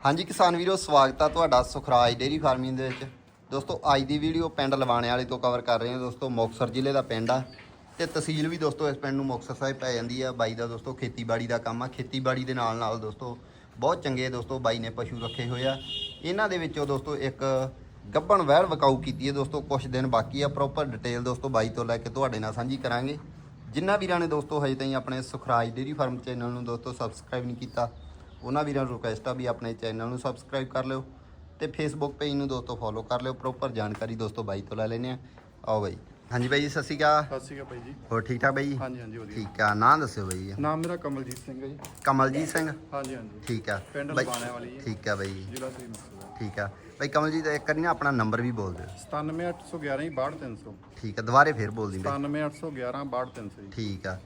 ਹਾਂਜੀ ਕਿਸਾਨ ਵੀਰੋ, ਸਵਾਗਤ ਆ ਤੁਹਾਡਾ ਸੁਖਰਾਜ ਡੇਰੀ ਫਾਰਮਿੰਗ ਦੇ ਵਿੱਚ। ਦੋਸਤੋ, ਅੱਜ ਦੀ ਵੀਡੀਓ ਪਿੰਡ ਲਵਾਣੇ ਵਾਲੇ ਤੋਂ ਕਵਰ ਕਰ ਰਹੇ ਹਾਂ। ਦੋਸਤੋ, ਮੁਕਤਸਰ ਜ਼ਿਲ੍ਹੇ ਦਾ ਪਿੰਡ ਆ ਤੇ ਤਹਿਸੀਲ ਵੀ ਦੋਸਤੋ ਇਸ ਪਿੰਡ ਨੂੰ ਮੁਕਤਸਰ ਸਾਹਿਬ ਪੈ ਜਾਂਦੀ ਆ। ਬਾਈ ਦਾ ਦੋਸਤੋ ਖੇਤੀਬਾੜੀ ਦਾ ਕੰਮ ਆ। ਖੇਤੀਬਾੜੀ ਦੇ ਨਾਲ ਨਾਲ ਦੋਸਤੋ ਬਹੁਤ ਚੰਗੇ ਦੋਸਤੋ ਬਾਈ ਨੇ ਪਸ਼ੂ ਰੱਖੇ ਹੋਏ ਆ। ਇਹਨਾਂ ਦੇ ਵਿੱਚੋਂ ਦੋਸਤੋ ਇੱਕ ਗੱਬਣ ਵਹਿਲ ਵਕਾਊ ਕੀਤੀ ਹੈ ਦੋਸਤੋ। ਕੁਝ ਦਿਨ ਬਾਕੀ ਆ ਪ੍ਰੋਪਰ ਡਿਟੇਲ ਦੋਸਤੋ ਬਾਈ ਤੋਂ ਲੈ ਕੇ ਤੁਹਾਡੇ ਨਾਲ ਸਾਂਝੀ ਕਰਾਂਗੇ। ਜਿਨ੍ਹਾਂ ਵੀਰਾਂ ਨੇ ਦੋਸਤੋ ਹਜੇ ਤਾਈਂ ਆਪਣੇ ਸੁਖਰਾਜ ਡੇਰੀ ਫਾਰਮ ਚੈਨਲ ਨੂੰ ਦੋਸਤੋ ਸਬਸਕ੍ਰਾਈਬ ਨਹੀਂ ਕੀਤਾ ਉਹਨਾਂ ਵੀਰਾਂ ਨੂੰ ਰਿਕੁਐਸਟ ਆ ਵੀ ਆਪਣੇ ਚੈਨਲ ਨੂੰ ਸਬਸਕ੍ਰਾਈਬ ਕਰ ਲਿਓ ਤੇ ਫੇਸਬੁੱਕ ਪੇਜ ਨੂੰ ਦੋਸਤੋ ਫੋਲੋ ਕਰ ਲਿਓ ਪ੍ਰੋਪਰ ਜਾਣਕਾਰੀ ਦੋਸਤੋ ਬਾਈ ਤੋਂ ਲੈ ਲੈਨੇ ਆ ਆਓ ਬਾਈ। ਹਾਂਜੀ ਬਾਈ ਜੀ ਸਤਿ ਸ਼੍ਰੀ ਅਕਾਲ। ਸਤਿ ਸ਼੍ਰੀ ਅਕਾਲ ਭਾਈ ਜੀ। ਹੋਰ ਠੀਕ ਠਾਕ ਬਾਈ? ਜੀ ਹਾਂਜੀ ਹਾਂਜੀ ਵਧੀਆ। ਠੀਕ ਆ ਨਾਂ ਦੱਸਿਓ ਬਾਈ ਜੀ। ਨਾਮ ਮੇਰਾ ਕਮਲਜੀਤ ਸਿੰਘ ਹੈ ਜੀ। ਕਮਲਜੀਤ ਸਿੰਘ? ਹਾਂਜੀ ਹਾਂਜੀ। ਠੀਕ ਆ। ਪਿੰਡ ਬਾਈ- ਲਬਾਣਿਆਂ ਵਾਲੀ ਜੀ ਠੀਕ ਆ ਬਾਈ ਜੀ। ਜ਼ਿਲ੍ਹਾ ਸ੍ਰੀ ਮੁਕਤਸਰ। ਠੀਕ ਆ। ਬਾਈ ਕਮਲਜੀਤ ਇੱਕ ਵਾਰੀ ਨਾ ਆਪਣਾ ਨੰਬਰ ਵੀ ਬੋਲ ਦਿਓ। 97811 ਜੀ 62300 ਠੀਕ ਆ ਦੁਬਾਰੇ ਫੇਰ ਬੋਲ ਦੀ ਬਾਈ 97811 62300 ਜੀ। ਠੀਕ ਆ।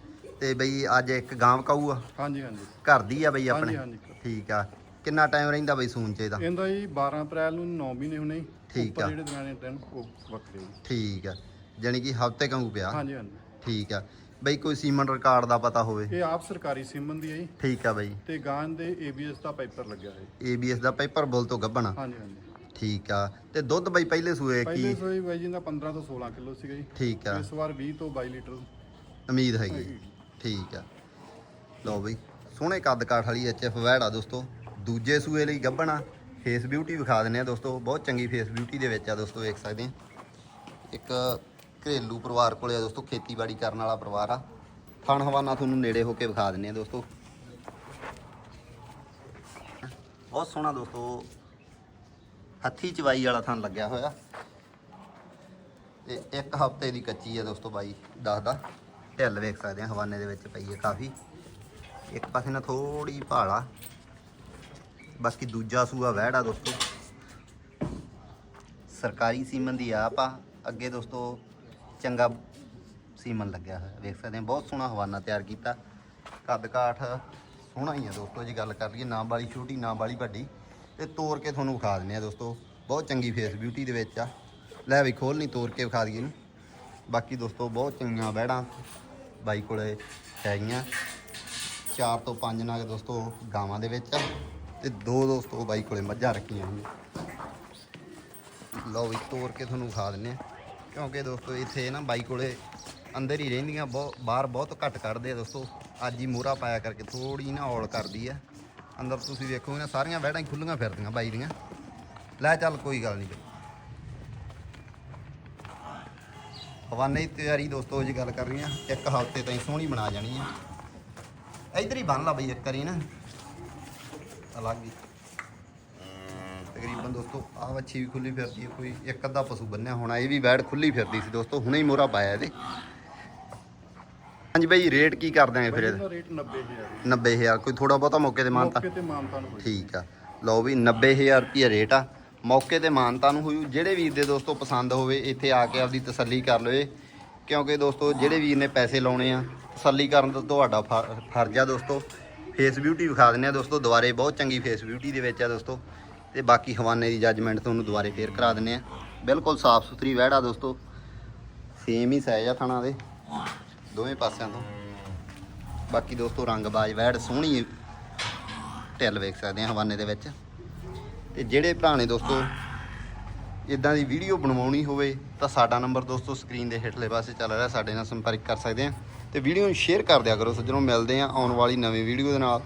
ਤੇ ਬਈ ਅੱਜ ਇੱਕ ਗਾਂ ਕਾਊ ਆ? ਹਾਂਜੀ ਹਾਂਜੀ। ਘਰ ਦੀ ਆ ਬਈ ਆਪਣੇ? ਹਾਂਜੀ ਹਾਂਜੀ। ਠੀਕ ਆ। ਕਿੰਨਾ ਟਾਈਮ ਰਹਿੰਦਾ ਬਈ ਸੂਨ ਚ ਇਹਦਾ? ਇਹਦਾ ਜੀ 12 ਅਪ੍ਰੈਲ ਨੂੰ 9 ਮਹੀਨੇ ਹੋਣੇ ਜੀ। ਠੀਕ ਉੱਪਰ ਆ। ਜਿਹੜੇ ਦਿਨਾਂ ਦੇ ਦਿਨ ਉਹ ਵੱਖਰੇ ਜੀ ਠੀਕ ਆ। ਜਾਣੀ ਕਿ ਹਫ਼ਤੇ ਕਾਊ ਪਿਆ? ਹਾਂਜੀ ਹਾਂਜੀ। ਠੀਕ ਆ। ਬਈ ਕੋਈ ਸੀਮਨ ਰਿਕਾਰਡ ਦਾ ਪਤਾ ਹੋਵੇ? ਇਹ ਆਪ ਸਰਕਾਰੀ ਸਿਮਨ ਦੀ ਹੈ ਜੀ। ਠੀਕ ਆ ਬਈ। ਤੇ ਗਾਂ ਦੇ ABS ਦਾ ਪਾਈਪਰ ਲੱਗਿਆ ਹੈ ABS ਦਾ ਪੇਪਰ ਬੁੱਲ ਤੋਂ ਗੱਭਣਾ? ਹਾਂਜੀ ਹਾਂਜੀ। ਠੀਕ ਆ। ਤੇ ਦੁੱਧ ਬਈ ਪਹਿਲੇ ਸੂਏ ਪਹਿਲੇ ਕੀ ਸੋਈ ਬਾਈ ਜੀ ਦਾ 15 ਤੋਂ 16 ਕਿਲੋ ਸੀਗਾ ਜੀ। ਠੀਕ ਆ। ਇਸ ਵਾਰ 20 ਤੋਂ 22 ਲੀਟਰ ਉਮੀਦ ਹੈਗੀ। ਠੀਕ ਆ। ਲਓ ਬਈ, ਸੋਹਣੇ ਕੱਦ ਕਾਠ ਵਾਲੀ ਐਚਐਫ ਵੈੜ ਆ ਦੋਸਤੋ। ਦੂਜੇ ਸੂਏ ਲਈ ਗੱਭਣਾ ਫੇਸ ਬਿਊਟੀ ਵਿਖਾ ਦਿੰਨੇ ਆ ਦੋਸਤੋ। ਬਹੁਤ ਚੰਗੀ ਫੇਸ ਬਿਊਟੀ ਦੇ ਵਿੱਚ ਆ ਦੋਸਤੋ, ਵੇਖ ਸਕਦੇ ਆ। ਇੱਕ ਘਰੇਲੂ ਪਰਿਵਾਰ ਕੋਲੇ ਆ ਦੋਸਤੋ, ਖੇਤੀਬਾੜੀ ਕਰਨ ਵਾਲਾ ਪਰਿਵਾਰ ਆ। ਥਣ ਹਵਾਨਾ ਤੁਹਾਨੂੰ ਨੇੜੇ ਹੋ ਕੇ ਵਿਖਾ ਦਿੰਨੇ ਆ ਦੋਸਤੋ। ਬਹੁਤ ਸੋਹਣਾ ਦੋਸਤੋ, ਹੱਥੀ ਚਵਾਈ ਵਾਲਾ ਥਣ ਲੱਗਿਆ ਹੋਇਆ। ਤੇ ਇੱਕ ਹਫ਼ਤੇ ਦੀ ਕੱਚੀ ਆ ਦੋਸਤੋ ਬਾਈ, ਦੱਸਦਾ। ਢਿੱਲ ਵੇਖ ਸਕਦੇ ਆ ਹਵਾਨੇ ਦੇ ਵਿੱਚ ਪਈ ਹੈ ਕਾਫੀ। ਇੱਕ ਪਾਸੇ ਨਾਲ ਥੋੜੀ ਭਾਲਾ ਬਾਕੀ ਦੂਜਾ ਸੂਆ ਵਹਿੜਾ ਦੋਸਤੋ। ਸਰਕਾਰੀ ਸੀਮਨ ਦੀ ਆਪ ਆ। ਅੱਗੇ ਦੋਸਤੋ, ਚੰਗਾ ਸੀਮਨ ਲੱਗਿਆ ਹੋਇਆ। ਵੇਖ ਸਕਦੇ ਆ ਬਹੁਤ ਸੋਹਣਾ ਹਵਾਨਾ ਤਿਆਰ ਕੀਤਾ। ਕੱਦ ਕਾਠ ਸੋਹਣਾ ਹੀ ਆ ਦੋਸਤੋ, ਜੀ ਗੱਲ ਕਰ ਲਈਏ, ਨਾ ਵਾਲੀ ਛੋਟੀ, ਨਾ ਵਾਲੀ ਵੱਡੀ। ਤੇ ਤੋੜ ਕੇ ਤੁਹਾਨੂੰ ਵਿਖਾ ਦਿੰਨੇ ਆ ਦੋਸਤੋ। ਬਹੁਤ ਚੰਗੀ ਫੇਸ ਬਿਊਟੀ ਦੇ ਵਿੱਚ ਆ। ਲੈ ਵੀ ਖੋਲ ਨਹੀਂ ਤੋੜ ਕੇ ਵਿਖਾ ਦਈਏ ਇਹਨੂੰ। ਬਾਕੀ ਦੋਸਤੋ, ਬਹੁਤ ਚੰਗੀਆਂ ਵਹਿੜਾਂ। ਬਾਈ ਕੋਲੇ ਹੈਗੀਆਂ ਚਾਰ ਤੋਂ ਪੰਜ ਨਗ ਦੋਸਤੋ ਗਾਵਾਂ ਦੇ ਵਿੱਚ ਆ ਤੇ ਦੋ ਦੋਸਤੋ ਬਾਈ ਕੋਲੇ ਮੱਝਾਂ ਰੱਖੀਆਂ ਹੋਈਆਂ ਲਓ ਵੀ ਤੋੜ ਕੇ ਤੁਹਾਨੂੰ ਖਾ ਦਿੰਨੇ ਆ। ਕਿਉਂਕਿ ਦੋਸਤੋ ਇੱਥੇ ਨਾ ਬਾਈ ਕੋਲੇ ਅੰਦਰ ਹੀ ਰਹਿੰਦੀਆਂ ਬਹੁਤ ਬਾਹਰ ਬਹੁਤ ਘੱਟ ਕੱਢਦੇ ਆ ਦੋਸਤੋ। ਅੱਜ ਹੀ ਮੋਹਰਾ ਪਾਇਆ ਕਰਕੇ ਥੋੜੀ ਨਾ ਔਲ ਕਰਦੀ ਆ। ਅੰਦਰ ਤੁਸੀਂ ਵੇਖੋਗੇ ਨਾ ਸਾਰੀਆਂ ਵਹਿੜਾਂ ਹੀ ਖੁੱਲੀਆਂ ਫਿਰਦੀਆਂ ਬਾਈ ਦੀਆਂ। ਲੈ ਚੱਲ ਕੋਈ ਗੱਲ ਨਹੀਂ ਹਵਾਨੇ ਦੀ ਤਿਆਰੀ ਦੋਸਤੋ ਜੀ ਗੱਲ ਕਰ ਰਹੀ ਆ ਇੱਕ ਹਫ਼ਤੇ ਤਾਈਂ ਸੋਹਣੀ ਬਣਾ ਜਾਣੀ ਆ। ਇਧਰ ਹੀ ਬੰਨ ਲਾ ਬਈ ਇੱਕ ਵਾਰੀ ਨਾ। ਅਲੱਗ ਹੀ। ਤਕਰੀਬਨ ਦੋਸਤੋ ਆਹ ਵੱਛੀ ਵੀ ਖੁੱਲੀ ਫਿਰਦੀ ਹੈ ਕੋਈ। ਇੱਕ ਅੱਧਾ ਪਸ਼ੂ ਬੰਨਿਆ ਹੋਣਾ ਇਹ ਵੀ ਵੈੜ ਖੁੱਲੀ ਫਿਰਦੀ ਸੀ ਦੋਸਤੋ। ਹੁਣੇ ਹੀ ਮੋਹਰਾ ਪਾਇਆ ਇਹਦੇ। ਹਾਂਜੀ ਬਈ ਰੇਟ ਕੀ ਕਰਦੇ ਆਂ ਫਿਰ ਇਹਦਾ? ਰੇਟ 90000 90000 ਕੋਈ ਥੋੜਾ ਬਹੁਤਾ ਮੌਕੇ ਤੇ ਮਾਨਤਾ? ਮੌਕੇ ਤੇ ਮਾਨਤਾ ਠੀਕ ਆ। ਲਓ ਵੀ 90000 ਰੁਪਏ ਰੇਟ ਆ। ਮੌਕੇ ਤੇ ਮਾਨਤਾ ਨੂੰ ਹੋਈ। ਜਿਹੜੇ ਵੀਰ ਦੇ ਦੋਸਤੋ ਪਸੰਦ ਹੋਵੇ, ਇੱਥੇ ਆ ਕੇ ਆਪਦੀ ਤਸੱਲੀ ਕਰ ਲਵੇ। ਕਿਉਂਕਿ ਦੋਸਤੋ, ਜਿਹੜੇ ਵੀਰ ਨੇ ਪੈਸੇ ਲਾਉਣੇ ਆ, ਤਸੱਲੀ ਕਰਨ ਦਾ ਤੁਹਾਡਾ ਫ- ਫਰਜ਼ ਆ ਦੋਸਤੋ। ਫੇਸ ਬਿਊਟੀ ਵਿਖਾ ਦਿੰਦੇ ਆ ਦੋਸਤੋ, ਦੁਬਾਰੇ ਬਹੁਤ ਚੰਗੀ ਫੇਸ ਬਿਊਟੀ ਦੇ ਵਿੱਚ ਆ ਦੋਸਤੋ। ਤੇ ਬਾਕੀ ਹਵਾਨੇ ਦੀ ਜੱਜਮੈਂਟ ਤੁਹਾਨੂੰ ਦੁਬਾਰੇ ਫੇਰ ਕਰਾ ਦਿੰਦੇ ਆ। ਬਿਲਕੁਲ ਸਾਫ਼ ਸੁਥਰੀ ਵਹਿੜਾ ਦੋਸਤੋ। ਸੇਮ ਹੀ ਸਾਈਜ਼ ਆ ਥਣਾ ਦੇ, ਦੋਵੇਂ ਪਾਸਿਆਂ ਤੋਂ। ਬਾਕੀ ਦੋਸਤੋ ਰੰਗ ਬਾਜ਼ ਵਹਿੜ ਸੋਹਣੀ ਢਿੱਲ ਵੇਖ ਸਕਦੇ ਆ ਹਵਾਨੇ ਦੇ ਵਿੱਚ। ਤੇ ਜਿਹੜੇ ਭਰਾ ਨੇ ਦੋਸਤੋ ਇਦਾਂ ਦੀ ਵੀਡੀਓ ਬਣਵਾਉਣੀ ਹੋਵੇ ਤਾਂ ਸਾਡਾ ਨੰਬਰ ਦੋਸਤੋ ਸਕਰੀਨ ਦੇ ਹੇਠਲੇ ਪਾਸੇ ਚੱਲ ਰਿਹਾ, ਸਾਡੇ ਨਾਲ ਸੰਪਰਕ ਕਰ ਸਕਦੇ ਆ। ਤੇ ਵੀਡੀਓ ਨੂੰ ਸ਼ੇਅਰ ਕਰ ਦਿਆ ਕਰੋ ਸੱਜਣੋਂ, ਮਿਲਦੇ ਆ ਆਉਣ ਵਾਲੀ ਨਵੀਂ ਵੀਡੀਓ ਦੇ ਨਾਲ।